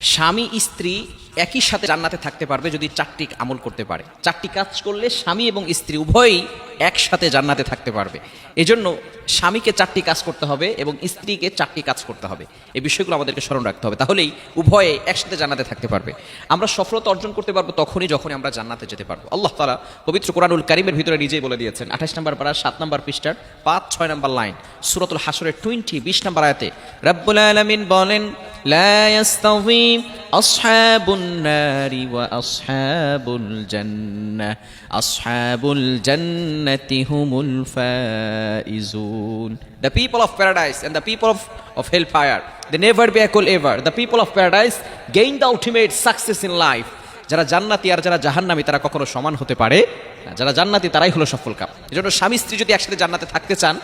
স্বামী স্ত্রী একই সাথে জান্নাতে থাকতে পারবে যদি চারটি আমল করতে পারে। চারটি কাজ করলে স্বামী এবং স্ত্রী উভয়ই একসাথে জান্নাতে থাকতে পারবে। এজন্য স্বামীকে চারটি কাজ করতে হবে এবং স্ত্রীকে চারটি কাজ করতে হবে। এই বিষয়গুলো আমাদেরকে স্মরণ রাখতে হবে। তাহলেই উভয়ে একসাথে জান্নাতে থাকতে পারবে। আমরা সফলতা অর্জন করতে পারব তখনই যখনই আমরা জান্নাতে যেতে পারব। আল্লাহ তালা পবিত্র কোরআনুল করিমের ভিতরে নিজেই বলে দিয়েছেন, আঠাশ নম্বর পাড়া সাত নম্বর পৃষ্ঠার পাঁচ, ছয় নম্বর লাইন, সুরতুল হাসরের টোয়েন্টি, বিশ নম্বর আয়াতে, রব্বুল আলমিন বলেন النار وأصحاب الجنة أصحاب الجنة هم الفائزون The people of paradise and the people of, of hellfire they never be equal ever the people of paradise gain the ultimate success in life যারা জান্নাতি আর যারা জাহান্নামী তারা কখনো সমান হতে পারে না যারা জান্নাতি তারাই হলো সফল কাপ এজন্য স্বামী স্ত্রী যদি একসাথে জান্নাতে থাকতে চান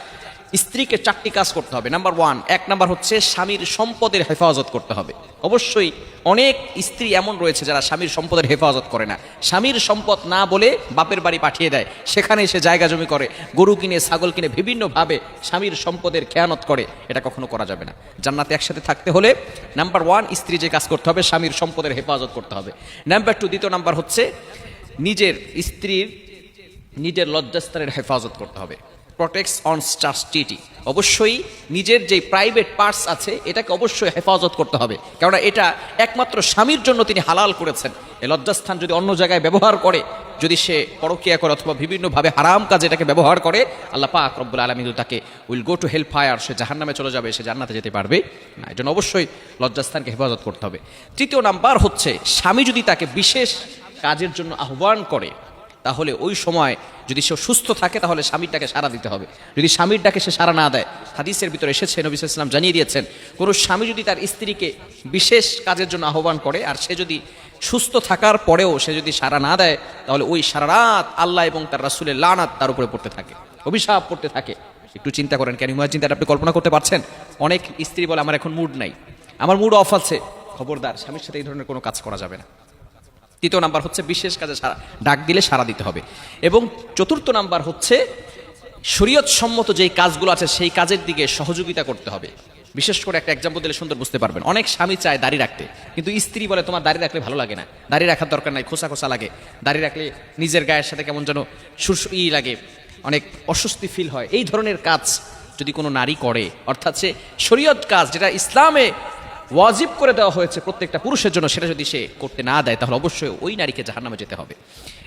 স্ত্রীকে চারটি কাজ করতে হবে। নাম্বার ওয়ান এক নাম্বার হচ্ছে স্বামীর সম্পদের হেফাজত করতে হবে। অবশ্যই অনেক স্ত্রী এমন রয়েছে যারা স্বামীর সম্পদের হেফাজত করে না। স্বামীর সম্পদ না বলে বাপের বাড়ি পাঠিয়ে দেয়। সেখানে এসে জায়গা জমি করে, গরু কিনে, ছাগল কিনে, বিভিন্নভাবে স্বামীর সম্পদের খেয়ানত করে। এটা কখনো করা যাবে না। জান্নাতে একসাথে থাকতে হলে নাম্বার ওয়ান স্ত্রী যে কাজ করতে হবে, স্বামীর সম্পদের হেফাজত করতে হবে। নাম্বার টু দ্বিতীয় নাম্বার হচ্ছে নিজের স্ত্রীর নিজের লজ্জাস্থানের হেফাজত করতে হবে। প্রোটেক্টস অন চাস্টিটি অবশ্যই নিজের যে প্রাইভেট পার্টস আছে, এটাকে অবশ্যই হেফাজত করতে হবে। কেননা এটা একমাত্র স্বামীর জন্য তিনি হালাল করেছেন। এই লজ্জাস্থান যদি অন্য জায়গায় ব্যবহার করে, যদি সে পরকিয়া করে অথবা বিভিন্নভাবে হারাম কাজে এটাকে ব্যবহার করে, আল্লাহ পাক রব্বুল আলমিন তাকে will go to hellfire সে জাহান নামে চলে যাবে, সে জান্নাতে যেতে পারবে। না, এই জন্য অবশ্যই লজ্জাস্থানকে হেফাজত করতে হবে। তৃতীয় নাম্বার হচ্ছে, স্বামী যদি তাকে বিশেষ কাজের জন্য আহ্বান করে তাহলে ওই সময় যদি সে সুস্থ থাকে, তাহলে স্বামীরটাকে সারা দিতে হবে। যদি স্বামীর ডাকে সে সারা না দেয়, হাদিসের ভিতরে এসেছে, নবী ইসলাম জানিয়ে দিয়েছেন, কোনো স্বামী যদি তার স্ত্রীকে বিশেষ কাজের জন্য আহ্বান করে, আর সে যদি সুস্থ থাকার পরেও সে যদি সারা না দেয়, তাহলে ওই সারা রাত আল্লাহ এবং তার রাসুলের লানাত তার উপরে পড়তে থাকে, অভিশাপ পড়তে থাকে। একটু চিন্তা করেন কেন ইমার চিন্তাটা আপনি কল্পনা করতে পারছেন? অনেক স্ত্রী বলে, আমার এখন মুড নাই। আমার মুড অফ আছে। খবরদার, স্বামীর সাথে এই ধরনের কোনো কাজ করা যাবে না। তৃতীয় নাম্বার হচ্ছে বিশেষ কাজে সারা ডাক দিলে সারা দিতে হবে। এবং চতুর্থ নাম্বার হচ্ছে শরীয়ত সম্মত যেই কাজগুলো আছে সেই কাজের দিকে সহযোগিতা করতে হবে। বিশেষ করে একটা এক্সাম্পল দিলে সুন্দর বুঝতে পারবেন। অনেক স্বামী চায় দাড়ি রাখতে, কিন্তু স্ত্রী বলে, তোমার দাড়ি রাখলে ভালো লাগে না। দাড়ি রাখার দরকার নাই, খোসা খোসা লাগে। দাড়ি রাখলে নিজের গায়ের সাথে কেমন যেন সুর ই লাগে, অনেক অস্বস্তি ফিল হয়। এই ধরনের কাজ যদি কোনো নারী করে, অর্থাৎ সে শরীয়ত কাজ, যেটা ইসলামে ওয়াজিব করে দেওয়া হয়েছে প্রত্যেকটা পুরুষের জন্য, সেটা যদি সে করতে না দেয়, তাহলে অবশ্যই ওই নারীকে জাহান্নামে যেতে হবে।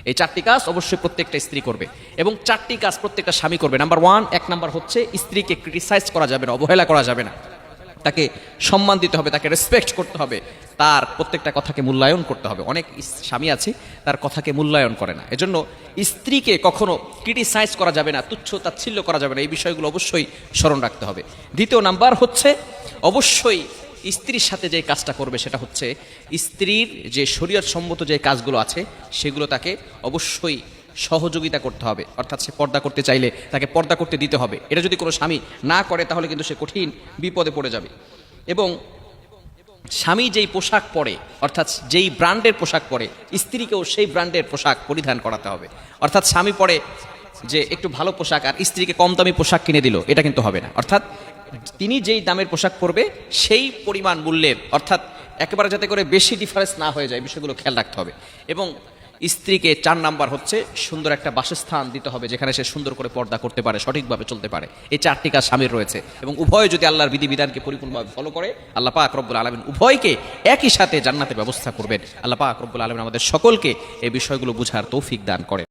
এই চারটি কাজ অবশ্যই প্রত্যেকটা স্ত্রী করবে। এবং চারটি কাজ প্রত্যেকটা স্বামী করবে। নাম্বার ওয়ান এক নাম্বার হচ্ছে স্ত্রীকে ক্রিটিসাইজ করা যাবে না, অবহেলা করা যাবে না। তাকে সম্মান দিতে হবে, তাকে রেসপেক্ট করতে হবে। তার প্রত্যেকটা কথাকে মূল্যায়ন করতে হবে। অনেক স্বামী আছে, তার কথাকে মূল্যায়ন করে না। এজন্য স্ত্রীকে কখনো ক্রিটিসাইজ করা যাবে না, তুচ্ছ তাচ্ছিল্য করা যাবে না। এই বিষয়গুলো অবশ্যই স্মরণ রাখতে হবে। দ্বিতীয় নাম্বার হচ্ছে, অবশ্যই স্ত্রীর সাথে যে কাজটা করবে সেটা হচ্ছে স্ত্রীর যে শরীয়ত সম্মত যে কাজগুলো আছে, সেগুলো তাকে অবশ্যই সহযোগিতা করতে হবে। অর্থাৎ সে পর্দা করতে চাইলে তাকে পর্দা করতে দিতে হবে। এটা যদি কোনো স্বামী না করে, তাহলে কিন্তু সে কঠিন বিপদে পড়ে যাবে। এবং স্বামী যেই পোশাক পরে, অর্থাৎ যেই ব্র্যান্ডের পোশাক পরে, স্ত্রীকেও সেই ব্র্যান্ডের পোশাক পরিধান করাতে হবে। অর্থাৎ স্বামী পরে যে একটু ভালো পোশাক, আর স্ত্রীকে কম দামি পোশাক কিনে দিল, এটা কিন্তু হবে না। অর্থাৎ তিনি যেই দামের পোশাক পরবে, সেই পরিমাণ মূল্যের, অর্থাৎ একেবারে যাতে করে বেশি ডিফারেন্স না হয়ে যায়, বিষয়গুলো খেয়াল রাখতে হবে। এবং স্ত্রীকে চার নাম্বার হচ্ছে সুন্দর একটা বাসস্থান দিতে হবে, যেখানে সে সুন্দর করে পর্দা করতে পারে, সঠিকভাবে চলতে পারে। এই চারটি কাজ স্বামীর রয়েছে। এবং উভয় যদি আল্লাহর বিধিবিধানকে পরিপূর্ণভাবে ফলো করে, আল্লাহ পাক রব্বুল আলমিন উভয়কে একই সাথে জান্নাতের ব্যবস্থা করবেন। আল্লাহ পাক রব্বুল আলমিন আমাদের সকলকে এই বিষয়গুলো বুঝার তৌফিক দান করে